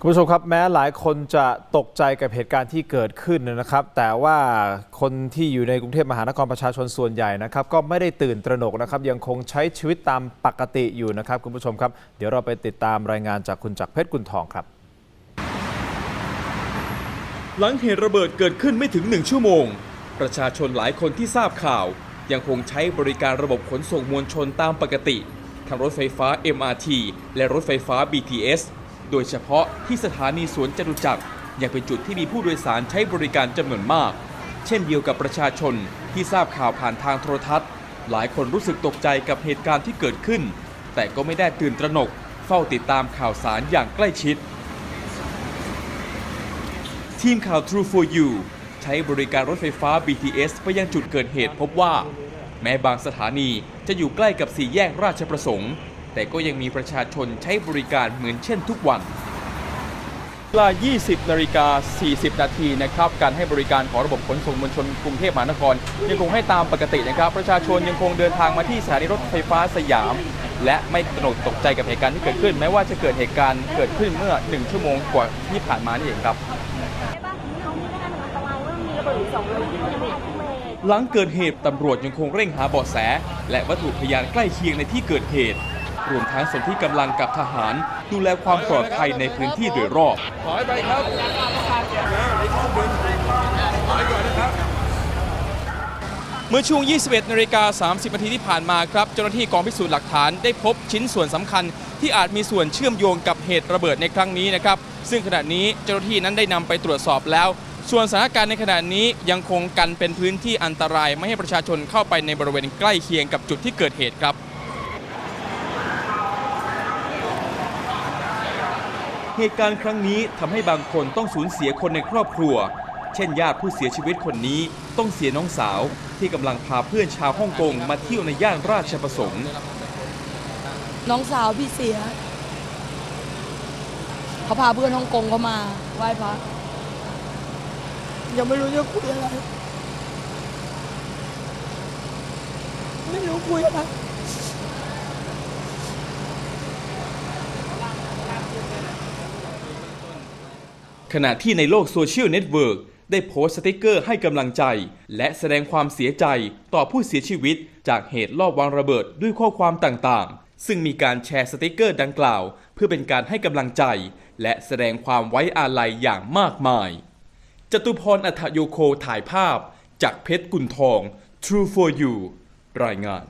คุณผู้ชมครับแม้หลายคนจะตกใจกับเหตุการณ์ที่เกิดขึ้นนะครับ แต่ว่าคนที่อยู่ในกรุงเทพมหานครประชาชนส่วนใหญ่นะครับ ก็ไม่ได้ตื่นตระหนกนะครับ ยังคงใช้ชีวิตตามปกติอยู่นะครับ คุณผู้ชมครับ เดี๋ยวเราไปติดตามรายงานจากคุณจักรเพชรกุลทองครับ หลังเหตุระเบิดเกิดขึ้นไม่ถึงหนึ่งชั่วโมง ประชาชนหลายคนที่ทราบข่าว ยังคงใช้บริการระบบขนส่งมวลชนตามปกติทั้งรถไฟฟ้า MRT และรถไฟฟ้า BTS โดยเฉพาะที่สถานีสวนจตุจักรยังเป็นจุดที่มีผู้โดยสารใช้บริการจำนวนมาก เช่นเดียวกับประชาชนที่ทราบข่าวผ่านทางโทรทัศน์ หลายคนรู้สึกตกใจกับเหตุการณ์ที่เกิดขึ้น แต่ก็ไม่ได้ตื่นตระหนก เฝ้าติดตามข่าวสารอย่างใกล้ชิด ทีมข่าว True for You ใช้บริการรถไฟฟ้า BTS ไปยังจุดเกิดเหตุพบว่า แม้บางสถานีจะอยู่ใกล้กับสี่แยกราชประสงค์ แต่ก็ยังมีประชาชนใช้บริการเหมือนเช่นทุกวันเวลา 20 นาฬิกา 40 นาทีนะครับ การให้บริการของระบบขนส่งมวลชนกรุงเทพมหานคร ยังคงให้ตามปกตินะครับ ประชาชนยังคงเดินทางมาที่สถานีรถไฟฟ้าสยาม และไม่ตระหนกตกใจกับเหตุการณ์ที่เกิดขึ้น แม้ว่าจะเกิดเหตุการณ์เกิดขึ้นเมื่อ 1 ชั่วโมงกว่าที่ผ่านมานี่เองครับ หลังเกิดเหตุตำรวจยังคงเร่งหาเบาะแส และวัตถุพยานใกล้เคียงในที่เกิดเหตุ รวมทั้งสนที่กำลังกับทหาร ดูแลความปลอดภัยในพื้นที่โดยรอบเมื่อช่วง 21 นาฬิกา 30 นาทีที่ผ่านมาครับ เจ้าหน้าที่กองพิสูจน์หลักฐานได้พบชิ้นส่วนสำคัญ ที่อาจมีส่วนเชื่อมโยงกับเหตุระเบิดในครั้งนี้นะครับ ซึ่งขณะนี้เจ้าหน้าที่นั้นได้นำไปตรวจสอบแล้ว ส่วนสถานการณ์ในขณะนี้ยังคงกันเป็นพื้นที่อันตรายไม่ให้ประชาชนเข้าไปในบริเวณใกล้เคียงกับจุดที่เกิดเหตุครับ เหตุการณ์ครั้งนี้ทำให้บางคนต้องสูญเสียคนในครอบครัว เช่นญาติผู้เสียชีวิตคนนี้ต้องเสียน้องสาว ที่กำลังพาเพื่อนชาวฮ่องกงมาเที่ยวในย่านราชประสงค์ น้องสาวพี่เสีย เขาพาเพื่อนฮ่องกงเขามาไหว้พระยังไม่รู้จะคุยอะไร ไม่รู้คุยอะไร ขณะที่ในโลกโซเชียลเน็ตเวิร์กได้โพสต์สติกเกอร์ให้กำลังใจ และแสดงความเสียใจต่อผู้เสียชีวิต จากเหตุลอบวางระเบิดด้วยข้อความต่างๆ ซึ่งมีการแชร์สติกเกอร์ดังกล่าว เพื่อเป็นการให้กำลังใจ และแสดงความไว้อาลัยอย่างมากมาย จตุพรอัฐโยโคถ่ายภาพ จากเพชรกุลทอง True for You รายงาน